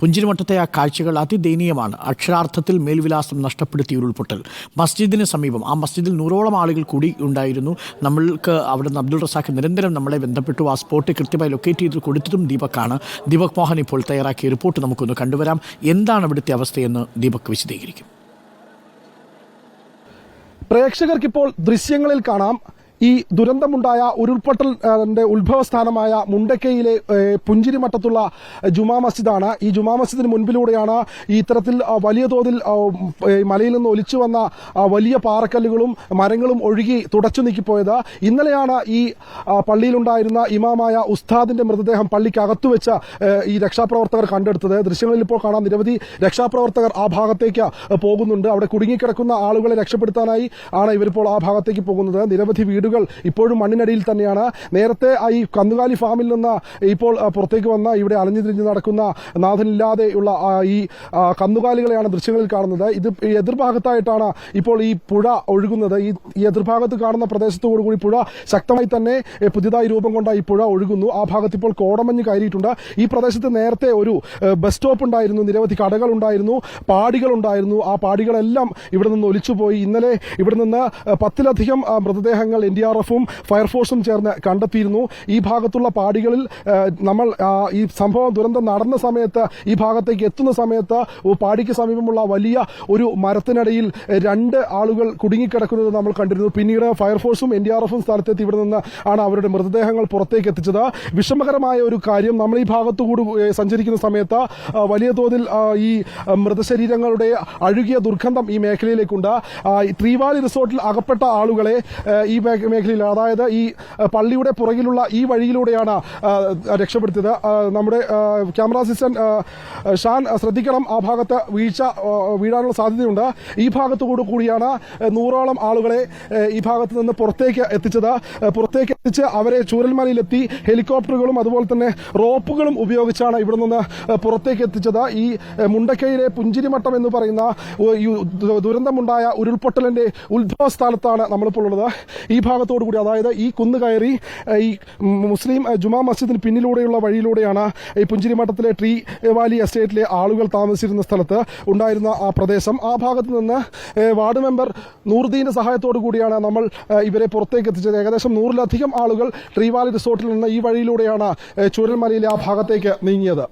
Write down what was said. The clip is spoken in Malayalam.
പുഞ്ചിരിമട്ടത്തെ ആ കാഴ്ചകൾ അതിദയനീയമാണ്. അക്ഷരാർത്ഥത്തിൽ മേൽവിലാസം നഷ്ടപ്പെടുത്തിയ ഉരുൾപൊട്ടൽ മസ്ജിദിന് സമീപം ആ മസ്ജിദിൽ നൂറോളം ആളുകൾ കൂടി ഉണ്ടായിരുന്നു. നമ്മൾക്ക് അവിടുന്ന് അബ്ദുൾ റസാഖ് നിരന്തരം നമ്മളെ ബന്ധപ്പെട്ടു. ആ സ്പോട്ട് കൃത്യമായി ലൊക്കേറ്റ് ചെയ്ത് കൊടുത്തതും ദീപക്കാണ്. ദീപക് മോഹൻ ഇപ്പോൾ തയ്യാറാക്കിയ റിപ്പോർട്ട് നമുക്കൊന്ന് കണ്ടുവരാം. എന്താണ് അവിടുത്തെ അവസ്ഥയെന്ന് ദീപക് വിശദീകരിക്കും. പ്രേക്ഷകർക്കിപ്പോൾ ദൃശ്യങ്ങളിൽ കാണാം. ഈ ദുരന്തമുണ്ടായ ഉരുൾപൊട്ടലിന്റെ ഉത്ഭവസ്ഥാനമായ മുണ്ടക്കയിലെ പുഞ്ചിരിമട്ടത്തുള്ള ജുമാ മസ്ജിദാണ്. ഈ ജുമാ മസ്ജിദിന് മുൻപിലൂടെയാണ് ഈ ഇത്തരത്തിൽ വലിയ തോതിൽ മലയിൽ നിന്ന് ഒലിച്ചു വന്ന വലിയ പാറക്കല്ലുകളും മരങ്ങളും ഒഴുകി തുടച്ചു നീക്കിപ്പോയത്. ഇന്നലെയാണ് ഈ പള്ളിയിലുണ്ടായിരുന്ന ഇമാമായ ഉസ്താദിന്റെ മൃതദേഹം പള്ളിക്കകത്തു വെച്ച ഈ രക്ഷാപ്രവർത്തകർ കണ്ടെടുത്തത്. ദൃശ്യങ്ങളിൽ ഇപ്പോൾ കാണാൻ നിരവധി രക്ഷാപ്രവർത്തകർ ആ ഭാഗത്തേക്ക് പോകുന്നുണ്ട്. അവിടെ കുടുങ്ങിക്കിടക്കുന്ന ആളുകളെ രക്ഷപ്പെടുത്താനായി ആണ് ഇവരിപ്പോൾ ആ ഭാഗത്തേക്ക് പോകുന്നത്. നിരവധി വീടുകൾ ഇപ്പോഴും മണ്ണിനടിയിൽ തന്നെയാണ്. നേരത്തെ ഈ കന്നുകാലി ഫാമിൽ നിന്ന് ഇപ്പോൾ പുറത്തേക്ക് വന്ന ഇവിടെ അലഞ്ഞു തിരിഞ്ഞ് നടക്കുന്ന നാഥനില്ലാതെയുള്ള ഈ കന്നുകാലികളെയാണ് ദൃശ്യങ്ങളിൽ കാണുന്നത്. ഇത് എതിർഭാഗത്തായിട്ടാണ് ഇപ്പോൾ ഈ പുഴ ഒഴുകുന്നത്. ഈ എതിർഭാഗത്ത് കാണുന്ന പ്രദേശത്തോടു കൂടി പുഴ ശക്തമായി തന്നെ പുതിയതായി രൂപം കൊണ്ട ഈ പുഴ ഒഴുകുന്നു. ആ ഭാഗത്ത് ഇപ്പോൾ കോടമഞ്ഞ് കയറിയിട്ടുണ്ട്. ഈ പ്രദേശത്ത് നേരത്തെ ഒരു ബസ് സ്റ്റോപ്പ് ഉണ്ടായിരുന്നു. നിരവധി കടകൾ ഉണ്ടായിരുന്നു. പാടികൾ ഉണ്ടായിരുന്നു. ആ പാടികളെല്ലാം ഇവിടെ നിന്ന് ഒലിച്ചുപോയി. ഇന്നലെ ഇവിടെ നിന്ന് പത്തിലധികം മൃതദേഹങ്ങൾ എൻ ഡി ആർ എഫും ഫയർഫോഴ്സും ചേർന്ന് കണ്ടെത്തിയിരുന്നു. ഈ ഭാഗത്തുള്ള പാടികളിൽ നമ്മൾ ഈ സംഭവം ദുരന്തം നടന്ന സമയത്ത് ഈ ഭാഗത്തേക്ക് എത്തുന്ന സമയത്ത് പാടിക്ക് സമീപമുള്ള വലിയ ഒരു മരത്തിനടിയിൽ രണ്ട് ആളുകൾ കുടുങ്ങിക്കിടക്കുന്നത് നമ്മൾ കണ്ടിരുന്നു. പിന്നീട് ഫയർഫോഴ്സും എൻ ഡി ആർ എഫും സ്ഥലത്തെത്തി. ഇവിടെ നിന്ന് ആണ് അവരുടെ മൃതദേഹങ്ങൾ പുറത്തേക്ക് എത്തിച്ചത്. വിഷമകരമായ ഒരു കാര്യം നമ്മൾ ഈ ഭാഗത്തുകൂടി സഞ്ചരിക്കുന്ന സമയത്ത് വലിയ തോതിൽ ഈ മൃതശരീരങ്ങളുടെ അഴുകിയ ദുർഗന്ധം ഈ മേഖലയിലേക്കുണ്ട്. ത്രീവാലി റിസോർട്ടിൽ അകപ്പെട്ട ആളുകളെ ഈ മേഖലയിൽ അതായത് ഈ പള്ളിയുടെ പുറകിലുള്ള ഈ വഴിയിലൂടെയാണ് രക്ഷപ്പെടുത്തിയത്. നമ്മുടെ ക്യാമറ അസിസ്റ്റന്റ് ഷാൻ ശ്രദ്ധിക്കണം ആ ഭാഗത്ത് വീഴ്ച വീഴാനുള്ള സാധ്യതയുണ്ട്. ഈ ഭാഗത്തുകൂടെ കൂടിയാണ് നൂറോളം ആളുകളെ ഈ ഭാഗത്ത് നിന്ന് പുറത്തേക്ക് എത്തിച്ചത്. പുറത്തേക്ക് എത്തിച്ച് അവരെ ചൂരൽമലയിലെത്തി ഹെലികോപ്റ്ററുകളും അതുപോലെ തന്നെ റോപ്പുകളും ഉപയോഗിച്ചാണ് ഇവിടെ നിന്ന് പുറത്തേക്ക് എത്തിച്ചത്. ഈ മുണ്ടക്കൈയിലെ പുഞ്ചിരിമട്ടം എന്ന് പറയുന്ന ദുരന്തമുണ്ടായ ഉരുൾപൊട്ടലിന്റെ ഉത്ഭവ സ്ഥാനത്താണ് നമ്മളിപ്പോൾ ഉള്ളത്. ഈ ഭാഗത്തോടു കൂടി അതായത് ഈ കുന്ന് കയറി ഈ മുസ്ലിം ജുമാ മസ്ജിദിന് പിന്നിലൂടെയുള്ള വഴിയിലൂടെയാണ് ഈ പുഞ്ചിരിമട്ടത്തിലെ ട്രീ വാലി എസ്റ്റേറ്റിലെ ആളുകൾ താമസിച്ചിരുന്ന സ്ഥലത്ത് ഉണ്ടായിരുന്ന ആ പ്രദേശം. ആ ഭാഗത്ത് നിന്ന് വാർഡ് മെമ്പർ നൂറുദ്ദീന്റെ സഹായത്തോടു കൂടിയാണ് നമ്മൾ ഇവരെ പുറത്തേക്ക് എത്തിച്ചത്. ഏകദേശം നൂറിലധികം ആളുകൾ ട്രീ വാലി റിസോർട്ടിൽ നിന്ന് ഈ വഴിയിലൂടെയാണ് ചൂരൽമലയിലെ ആ ഭാഗത്തേക്ക് നീങ്ങിയത്.